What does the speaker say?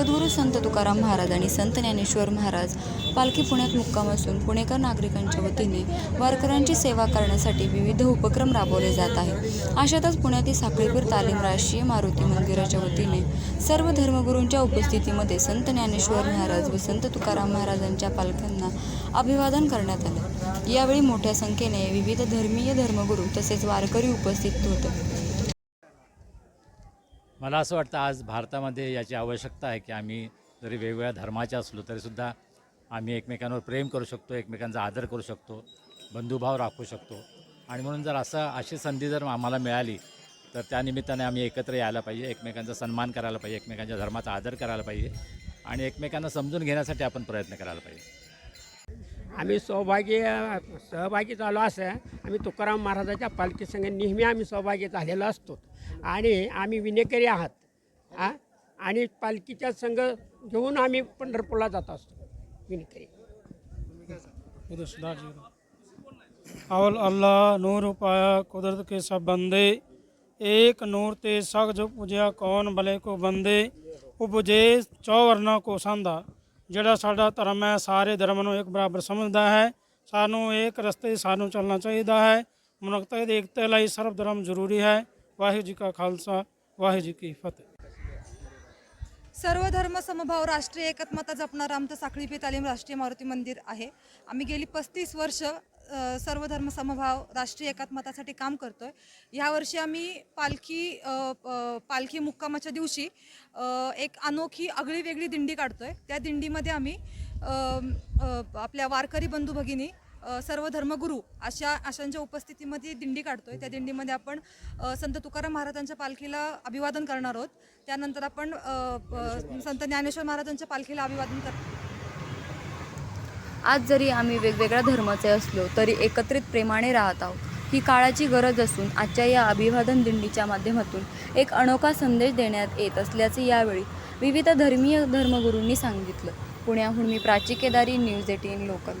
जगद्गुरू संत तुकाराम महाराज आणि संत ज्ञानेश्वर महाराज पालखी पुण्यात मुक्काम असून पुणेकर नागरिकांच्या वतीने वारकऱ्यांची सेवा करण्यासाठी विविध उपक्रम राबवले जात आहे अशातच पुण्यातील साखळीपूर तालीम राष्ट्रीय मारुती मंदिराच्या वतीने सर्व धर्मगुरूंच्या उपस्थितीमध्ये संत ज्ञानेश्वर महाराज व संत तुकाराम महाराजांच्या पालख्यांना अभिवादन करण्यात आले. यावेळी मोठ्या संख्येने विविध धर्मीय धर्मगुरू तसेच वारकरी उपस्थित होते. मला असं वाटतं आज भारतामध्ये याची आवश्यकता आहे की आम्ही जरी वेगवेगळ्या धर्माचे असलो तरीसुद्धा आम्ही एकमेकांवर प्रेम करू शकतो एकमेकांचा आदर करू शकतो बंधुभाव राखू शकतो. आणि म्हणून जर असं अशी संधी जर आम्हाला मिळाली तर त्या निमित्ताने आम्ही एकत्र यायला पाहिजे एकमेकांचा सन्मान करायला पाहिजे एकमेकांच्या धर्माचा आदर करायला पाहिजे आणि एकमेकांना समजून घेण्यासाठी आपण प्रयत्न करायला पाहिजे. आम्ही सहभागी सहभागी झालो असं आम्ही तुकाराम महाराजाच्या पालखी संघ नेहमी आम्ही सहभागी झालेलो असतो. आणि आम्ही विनेकरी आहात आ आणि पालखीच्या संघ घेऊन आम्ही पंढरपूरला जात असतो विनेकरी उधर जी अवल अल्लाह नूर पाया कुदरत के सब बंदे एक नूर ते सग जो पूजया कौन भले को ਬੰਦੇ ਉਪਜੇ ਚੌਵਰਨਾ ਕੋ ਸੰਦਾ ਜਿਹੜਾ ਸਾਡਾ ਧਰਮ ਹੈ ਸਾਰੇ ਧਰਮ ਨੂੰ ਇੱਕ ਬਰਾਬਰ ਸਮਝਦਾ ਹੈ ਸਾਨੂੰ ਇੱਕ ਰਸਤੇ ਸਾਨੂੰ ਚੱਲਣਾ ਚਾਹੀਦਾ ਹੈ ਮਨੁੱਖਤਾ ਦੀ ਏਕਤਾ ਲਈ ਸਰਬ ਧਰਮ ਜ਼ਰੂਰੀ ਹੈ ਵਾਹਿਗੁਰੂ ਜੀ ਕਾ ਖਾਲਸਾ ਵਾਹਿਗੁਰੂ ਜੀ ਕੀ ਫਤਿਹ सर्व धर्म समभाव राष्ट्रीय एकात्मता जपणारं आमचं साखळी पे तालीम राष्ट्रीय मारुती मंदिर आहे आम्ही गेली पस्तीस वर्ष अ, सर्व धर्म समभाव राष्ट्रीय एकात्मतासाठी काम करतोय यावर्षी आम्ही पालखी अ, प- पालखी मुक्कामाच्या दिवशी अ, एक अनोखी आगळी वेगळी दिंडी काढतोय त्या दिंडीमध्ये आम्ही अ, अ, आपल्या वारकरी बंधू भगिनी अ, सर्व धर्मगुरू अशा अशांच्या उपस्थितीमध्ये दिंडी काढतोय. त्या दिंडीमध्ये आपण संत तुकाराम महाराजांच्या पालखीला अभिवादन करणार आहोत. त्यानंतर आपण संत ज्ञानेश्वर महाराजांच्या पालखीला अभिवादन कर आज जरी आम्ही वेगवेगळ्या धर्माचे असलो तरी एकत्रित प्रेमाने राहत आहोत. ही काळाची गरज असून आजच्या या अभिवादन दिंडीच्या माध्यमातून एक अनोखा संदेश देण्यात येत असल्याचे यावेळी विविध धर्मीय धर्मगुरूंनी सांगितलं. पुण्याहून मी Prachi Kedari news eighteen local.